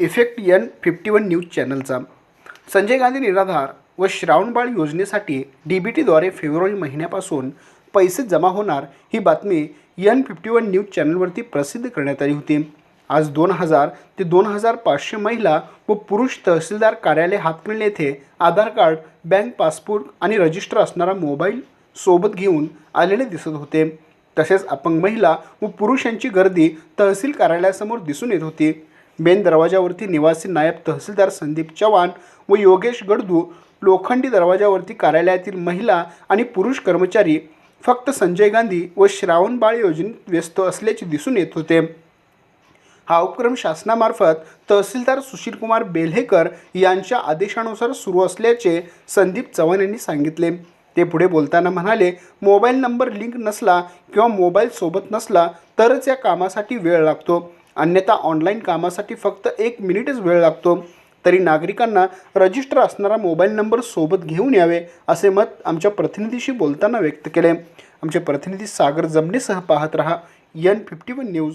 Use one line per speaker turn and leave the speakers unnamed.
Effect N fifty one news चॅनलचा. संजय गांधी निराधार व श्रावणबाळ योजनेसाठी डी बी टीद्वारे फेब्रुवारी महिन्यापासून पैसे जमा होणार ही बातमी यन फिफ्टी वन न्यूज चॅनलवरती प्रसिद्ध करण्यात आली होती. आज दोन हजार ते दोन हजार पाचशे महिला व पुरुष तहसीलदार कार्यालय हातकणले येथे आधार कार्ड बँक पासपोर्ट आणि रजिस्टर असणारा मोबाईल सोबत घेऊन आलेले दिसत होते. तसेच अपंग महिला व पुरुषांची गर्दी तहसील कार्यालयासमोर दिसून येत होती. मेन दरवाजावरती निवासी नायब तहसीलदार संदीप चव्हाण व योगेश गडदू लोखंडी दरवाजावरती कार्यालयातील महिला आणि पुरुष कर्मचारी फक्त संजय गांधी व श्रावण बाळ योजनेत व्यस्त असल्याचे दिसून येत होते. हा उपक्रम शासनामार्फत तहसीलदार सुशीलकुमार बेल्हेकर यांच्या आदेशानुसार सुरू असल्याचे संदीप चव्हाण यांनी सांगितले. ते पुढे बोलताना म्हणाले मोबाईल नंबर लिंक नसला किंवा मोबाईल सोबत नसला तरच या कामासाठी वेळ लागतो. अन्यथा ऑनलाईन कामासाठी फक्त एक मिनिटच वेळ लागतो. तरी नागरिकांना रजिस्टर असणारा मोबाईल नंबर सोबत घेऊन यावे असे मत आमच्या प्रतिनिधीशी बोलताना व्यक्त केले. आमचे प्रतिनिधी सागर जमनेसह पाहत रहा. N fifty one news